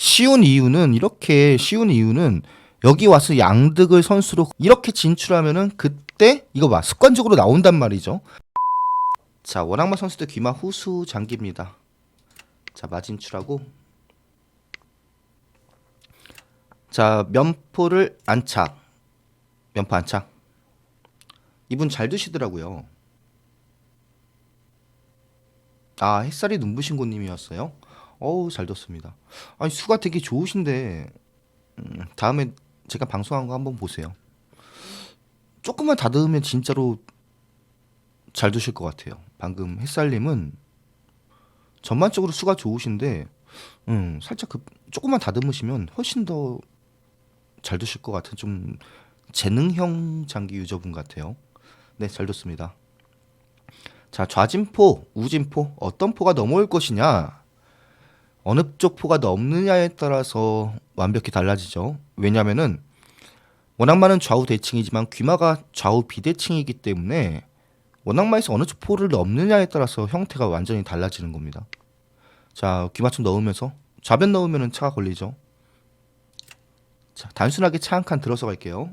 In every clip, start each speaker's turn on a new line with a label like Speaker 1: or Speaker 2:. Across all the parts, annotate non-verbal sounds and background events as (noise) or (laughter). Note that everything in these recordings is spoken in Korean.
Speaker 1: 쉬운 이유는 이렇게 쉬운 이유는 여기 와서 양득을 선수로 이렇게 진출하면은 그때 이거 봐 습관적으로 나온단 말이죠. 자 원악마 선수들 귀마 후수 장기입니다. 자 마진출하고 자 면포를 안착 면포 안착 이분 잘 드시더라고요. 아 햇살이 눈부신 곳님이었어요. 어우 잘 뒀습니다. 아니 수가 되게 좋으신데 음, 다음에 제가 방송한 거 한번 보세요. 조금만 다듬으면 진짜로 잘 두실 것 같아요. 방금 햇살님은 전반적으로 수가 좋으신데 음, 살짝 그 조금만 다듬으시면 훨씬 더잘 두실 것 같은 좀 재능형 장기 유저분 같아요. 네, 잘 뒀습니다. 자, 좌진포, 우진포 어떤 포가 넘어올 것이냐? 어느 쪽 포가 넘느냐에 따라서 완벽히 달라지죠. 왜냐면은 워낙 많은 좌우 대칭이지만 귀마가 좌우 비대칭이기 때문에 원악마에서 어느 쪽 포를 넘느냐에 따라서 형태가 완전히 달라지는 겁니다. 자, 귀마춤 넣으면서 좌변 넣으면은 차가 걸리죠. 자, 단순하게 차 한 칸 들어서 갈게요.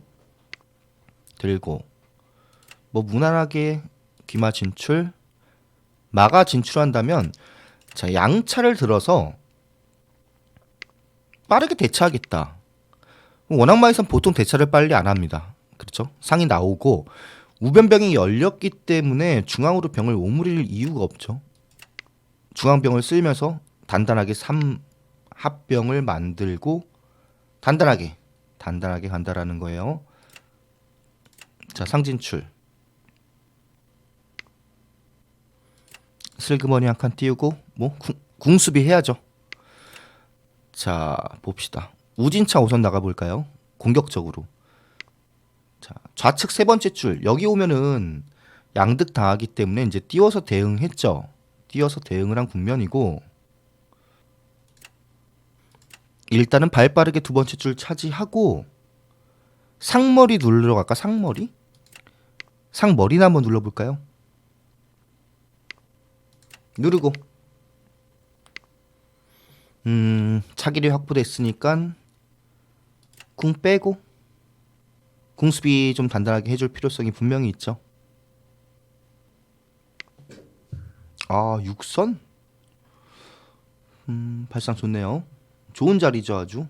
Speaker 1: 들고 뭐 무난하게 귀마 진출 마가 진출한다면 자, 양차를 들어서 빠르게 대차하겠다. 원악마에선 보통 대차를 빨리 안 합니다. 그렇죠? 상이 나오고 우변병이 열렸기 때문에 중앙으로 병을 오므릴 이유가 없죠. 중앙병을 쓸면서 단단하게 3 합병을 만들고 단단하게 단단하게 간다라는 거예요. 자, 상진출. 슬그머니 한 칸 띄우고 뭐 궁, 궁수비 해야죠. 자, 봅시다. 우진차 우선 나가 볼까요? 공격적으로. 자, 좌측 세 번째 줄 여기 오면은 양득 당하기 때문에 이제 띄워서 대응했죠. 띄워서 대응을 한 국면이고 일단은 발 빠르게 두 번째 줄 차지하고 상머리 누르러 갈까? 상머리? 상머리나 한번 눌러볼까요? 누르고 음 차길이 확보됐으니까 궁 빼고 궁수비 좀 단단하게 해줄 필요성이 분명히 있죠. 아 육선? 음 발상 좋네요. 좋은 자리죠 아주.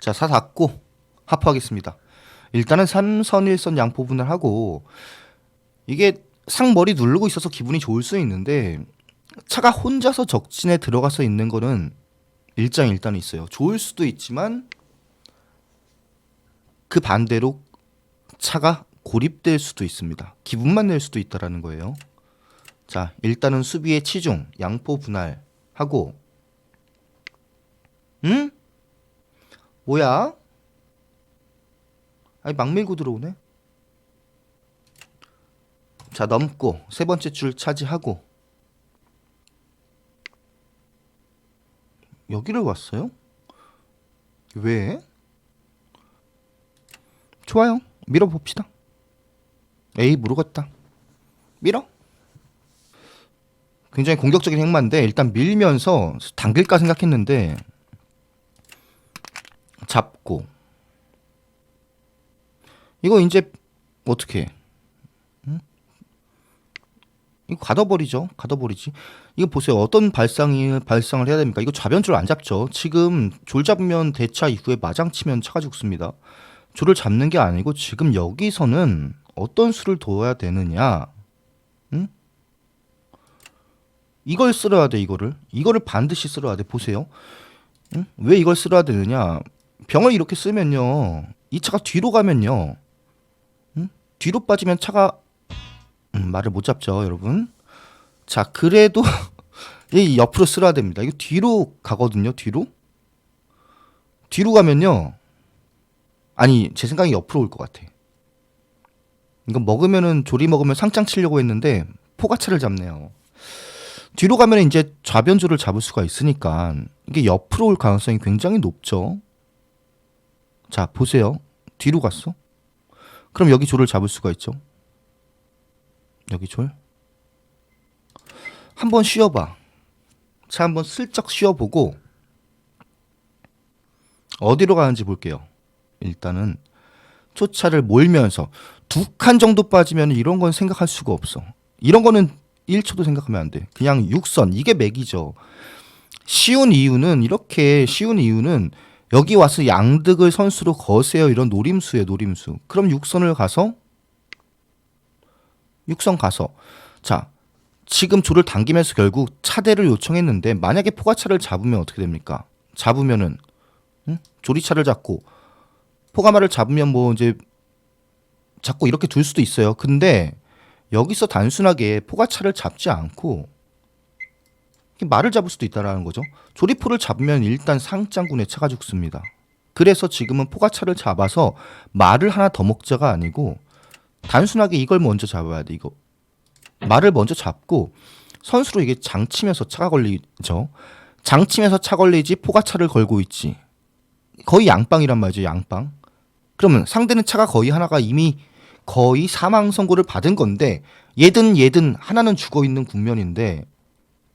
Speaker 1: 자 사 닫고 하프하겠습니다. 일단은 3선 1선 양포 분할하고 이게 상머리 누르고 있어서 기분이 좋을 수 있는데 차가 혼자서 적진에 들어가서 있는 거는 일장일단이 있어요. 좋을 수도 있지만 그 반대로 차가 고립될 수도 있습니다. 기분만 낼 수도 있다라는 거예요. 자, 일단은 수비의 치중, 양포 분할하고 응? 뭐야? 아니 막 밀고 들어오네. 자, 넘고 세 번째 줄 차지하고 여기를 왔어요? 왜? 좋아요. 밀어봅시다. 에이 모르겠다. 밀어. 굉장히 공격적인 행마인데 일단 밀면서 당길까 생각했는데 잡고 이거 이제 어떻게? 이거 가둬버리죠. 가둬버리지. 이거 보세요. 어떤 발상이 발상을 해야 됩니까? 이거 좌변줄 안 잡죠. 지금 졸 잡으면 대차 이후에 마장 치면 차가 죽습니다. 줄을 잡는 게 아니고 지금 여기서는 어떤 수를 둬야 되느냐? 응? 이걸 쓸어야 돼 이거를. 이거를 반드시 쓸어야 돼. 보세요. 응? 왜 이걸 쓸어야 되느냐? 병을 이렇게 쓰면요. 이 차가 뒤로 가면요. 응? 뒤로 빠지면 차가 음, 말을 못 잡죠, 여러분. 자, 그래도 (laughs) 이 옆으로 쓸어야 됩니다. 이거 뒤로 가거든요, 뒤로. 뒤로 가면요. 아니, 제 생각이 옆으로 올 것 같아. 이거 먹으면은 조리 먹으면 상장 치려고 했는데 포가차를 잡네요. 뒤로 가면 이제 좌변조를 잡을 수가 있으니까 이게 옆으로 올 가능성이 굉장히 높죠. 자, 보세요. 뒤로 갔어. 그럼 여기 조를 잡을 수가 있죠. 여기 졸. 한번 쉬어봐. 차 한번 슬쩍 씌워보고 어디로 가는지 볼게요. 일단은 초차를 몰면서 두 칸 정도 빠지면 이런 건 생각할 수가 없어. 이런 거는 1초도 생각하면 안 돼. 그냥 육선 이게 맥이죠. 쉬운 이유는 이렇게 쉬운 이유는 여기 와서 양득을 선수로 거세요 이런 노림수예요 노림수. 그럼 육선을 가서 육선 가서 자 지금 조를 당기면서 결국 차대를 요청했는데 만약에 포가차를 잡으면 어떻게 됩니까? 잡으면은 응? 조리차를 잡고 포가마를 잡으면 뭐 이제 잡고 이렇게 둘 수도 있어요. 근데 여기서 단순하게 포가차를 잡지 않고 말을 잡을 수도 있다라는 거죠. 조리포를 잡으면 일단 상장군의 차가 죽습니다. 그래서 지금은 포가차를 잡아서 말을 하나 더 먹자가 아니고 단순하게 이걸 먼저 잡아야 돼. 이거 말을 먼저 잡고 선수로 이게 장치면서 차가 걸리죠. 장치면서 차 걸리지 포가차를 걸고 있지. 거의 양빵이란 말이죠. 양빵. 그러면 상대는 차가 거의 하나가 이미 거의 사망 선고를 받은 건데 얘든 얘든 하나는 죽어 있는 국면인데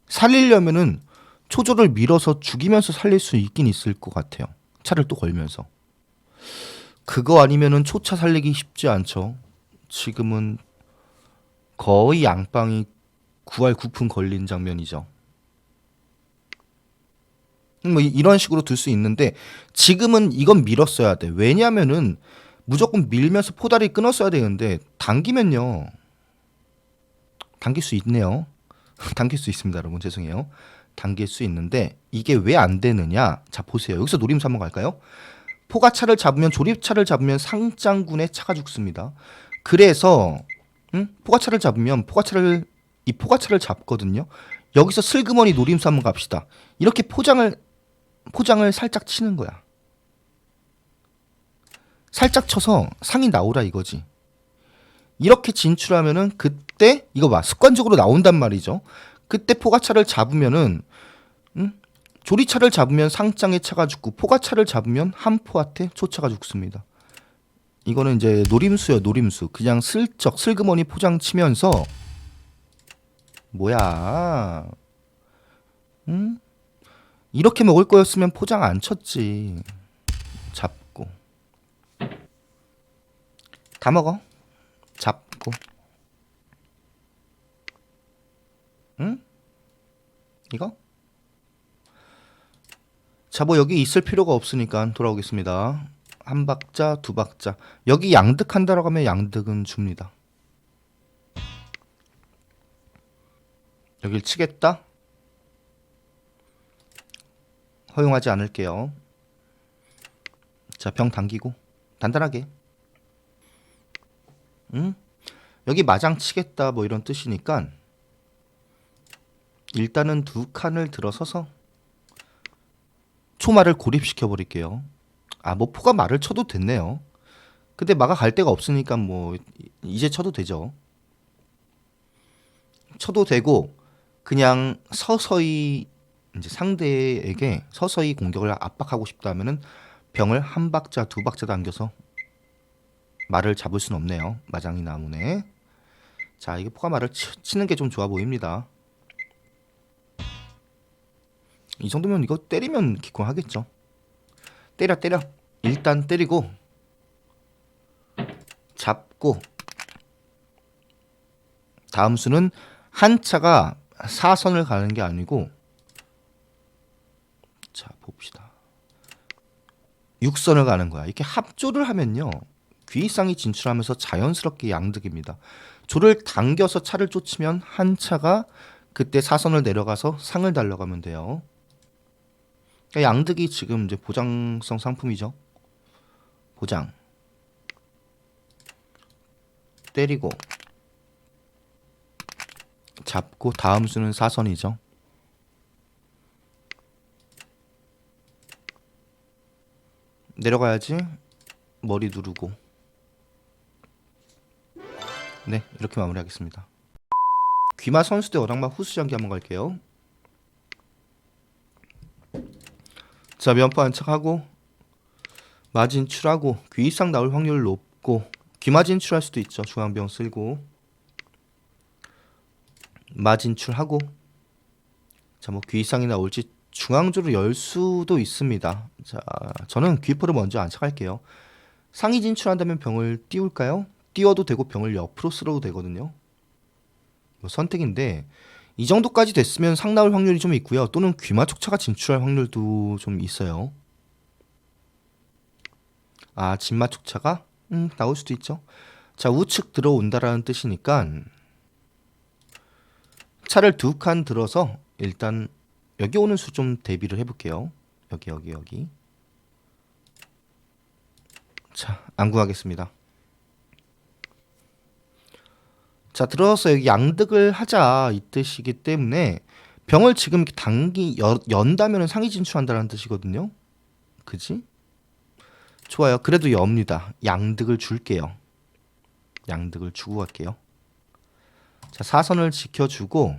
Speaker 1: 살리려면은 초조를 밀어서 죽이면서 살릴 수 있긴 있을 것 같아요. 차를 또 걸면서. 그거 아니면은 초차 살리기 쉽지 않죠. 지금은 거의 양빵이 9할 9푼 걸린 장면이죠. 뭐 이- 이런 식으로 둘 수 있는데 지금은 이건 밀었어야 돼. 왜냐면은 무조건 밀면서 포다리 끊었어야 되는데 당기면요. 당길 수 있네요. (laughs) 당길 수 있습니다, 여러분. 죄송해요. 당길 수 있는데 이게 왜 안 되느냐? 자, 보세요. 여기서 노림수 한번 갈까요? 포가차를 잡으면 조립차를 잡으면 상장군의 차가 죽습니다. 그래서 응? 포가차를 잡으면 포가차를 이 포가차를 잡거든요. 여기서 슬그머니 노림수 한번 갑시다. 이렇게 포장을 포장을 살짝 치는 거야. 살짝 쳐서 상이 나오라 이거지. 이렇게 진출하면은 그때 이거 봐 습관적으로 나온단 말이죠. 그때 포가차를 잡으면은 음? 조리차를 잡으면 상장의 차가 죽고 포가차를 잡으면 한포한테 초차가 죽습니다. 이거는 이제 노림수요 노림수. 그냥 슬쩍 슬그머니 포장 치면서 뭐야? 응? 이렇게 먹을 거였으면 포장 안 쳤지. 잡고 다 먹어. 잡고. 응? 이거? 자, 뭐 여기 있을 필요가 없으니까 돌아오겠습니다. 한 박자, 두 박자. 여기 양득한다라고 하면 양득은 줍니다. 여길 치겠다? 허용하지 않을게요. 자, 병 당기고 단단하게. 응? 여기 마장 치겠다 뭐 이런 뜻이니까 일단은 두 칸을 들어서서 초마를 고립시켜 버릴게요. 아, 뭐 포가 말을 쳐도 됐네요. 근데 마가 갈 데가 없으니까 뭐 이- 이제 쳐도 되죠. 쳐도 되고 그냥 서서히 이제 상대에게 서서히 공격을 압박하고 싶다면은 병을 한 박자 두 박자 당겨서 말을 잡을 수는 없네요. 마장이 나무네. 자, 이게 포가 말을 치, 치는 게 좀 좋아 보입니다. 이 정도면 이거 때리면 기권 하겠죠. 때려 때려. 일단 때리고 잡고 다음 수는 한 차가 사선을 가는 게 아니고 자 봅시다. 육선을 가는 거야. 이렇게 합조를 하면요. 귀상이 진출하면서 자연스럽게 양득입니다. 조를 당겨서 차를 쫓으면 한 차가 그때 사선을 내려가서 상을 달려가면 돼요. 그러니까 양득이 지금 이제 보장성 상품이죠. 보장. 때리고 잡고 다음 수는 사선이죠. 내려가야지. 머리 누르고. 네, 이렇게 마무리하겠습니다. 귀마 선수 대 어랑마 후수 장기 한번 갈게요. 자, 면포 안착하고 마진 출하고 귀 이상 나올 확률 높고 귀마진 출할 수도 있죠. 중앙병 쓸고 마진 출하고 자, 뭐 귀상이 나올지 중앙조로 열 수도 있습니다. 자, 저는 귀포를 먼저 안착할게요. 상위 진출한다면 병을 띄울까요? 띄워도 되고 병을 옆으로 쓸어도 되거든요. 뭐 선택인데 이 정도까지 됐으면 상 나올 확률이 좀 있고요. 또는 귀마 촉차가 진출할 확률도 좀 있어요. 아, 진마촉차가 음, 나올 수도 있죠. 자, 우측 들어온다라는 뜻이니까 차를 두 칸 들어서 일단 여기 오는 수 좀 대비를 해볼게요. 여기 여기 여기. 자, 안 구하겠습니다. 자, 들어서 여기 양득을 하자 이 뜻이기 때문에 병을 지금 당기 여, 연다면 상위 진출한다는 뜻이거든요. 그지? 좋아요. 그래도 엽니다. 양득을 줄게요. 양득을 주고 갈게요. 자, 사선을 지켜주고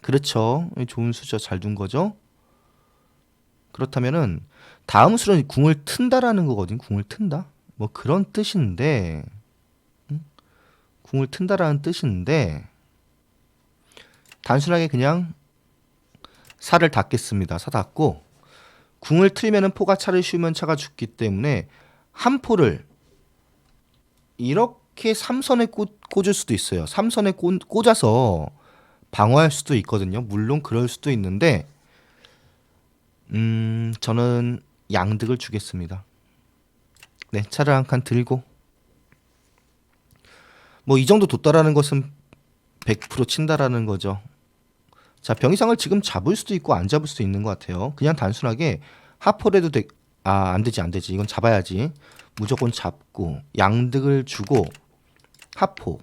Speaker 1: 그렇죠. 좋은 수죠. 잘 둔 거죠. 그렇다면은 다음 수는 궁을 튼다라는 거거든. 궁을 튼다. 뭐 그런 뜻인데 응? 궁을 튼다라는 뜻인데 단순하게 그냥 살을 닫겠습니다. 사 닫고 궁을 틀면은 포가 차를 씌우면 차가 죽기 때문에 한 포를 이렇게 삼선에 꽂, 꽂을 수도 있어요. 삼선에 꽂, 꽂아서 방어할 수도 있거든요. 물론 그럴 수도 있는데 음, 저는 양득을 주겠습니다. 네, 차를 한 칸 들고 뭐 이 정도 뒀다라는 것은 100% 친다라는 거죠. 자, 병이상을 지금 잡을 수도 있고 안 잡을 수도 있는 것 같아요. 그냥 단순하게 하포래도 돼. 아, 안 되지, 안 되지. 이건 잡아야지. 무조건 잡고 양득을 주고 하포.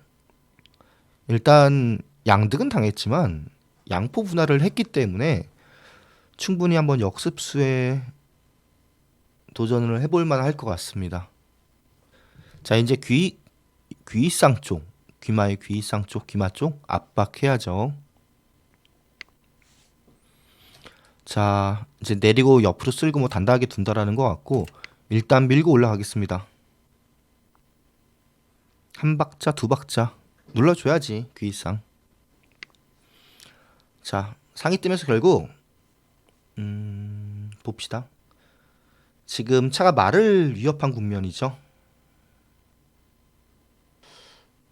Speaker 1: 일단 양득은 당했지만 양포 분할을 했기 때문에 충분히 한번 역습수에 도전을 해볼 만할 것 같습니다. 자 이제 귀 귀상 쪽 귀마의 귀상 쪽 귀마 쪽 압박해야죠. 자 이제 내리고 옆으로 쓸고 뭐 단단하게 둔다라는 것 같고 일단 밀고 올라가겠습니다. 한 박자 두 박자 눌러줘야지 귀상. 자 상이 뜨면서 결국 음 봅시다. 지금 차가 말을 위협한 국면이죠.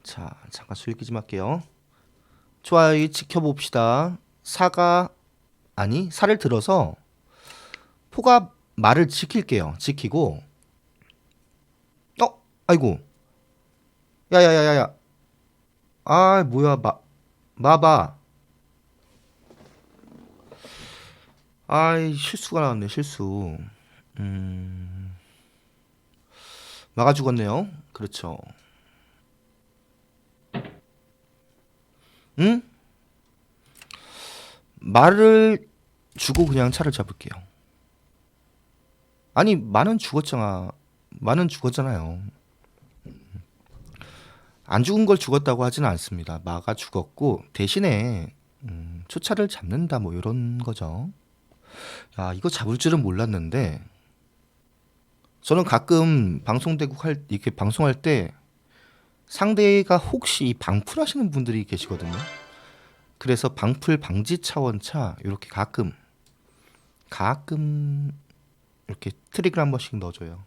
Speaker 1: 자 잠깐 수익기 좀 할게요. 좋아요 지켜봅시다. 사가 아니 살을 들어서 포가 말을 지킬게요. 지키고. 어? 아이고. 야야야야야. 아 뭐야. 마 마봐 아이 실수가 나왔네 실수. 음. 마가 죽었네요. 그렇죠. 응? 말을 주고 그냥 차를 잡을게요. 아니 마는 죽었잖아. 마는 죽었잖아요. 안 죽은 걸 죽었다고 하지는 않습니다. 마가 죽었고 대신에 음, 초차를 잡는다 뭐 이런 거죠. 야, 이거 잡을 줄은 몰랐는데 저는 가끔 방송대국 할 이렇게 방송할 때 상대가 혹시 이 방풀 하시는 분들이 계시거든요. 그래서 방풀 방지 차원 차 이렇게 가끔 가끔 이렇게 트릭을 한 번씩 넣어줘요.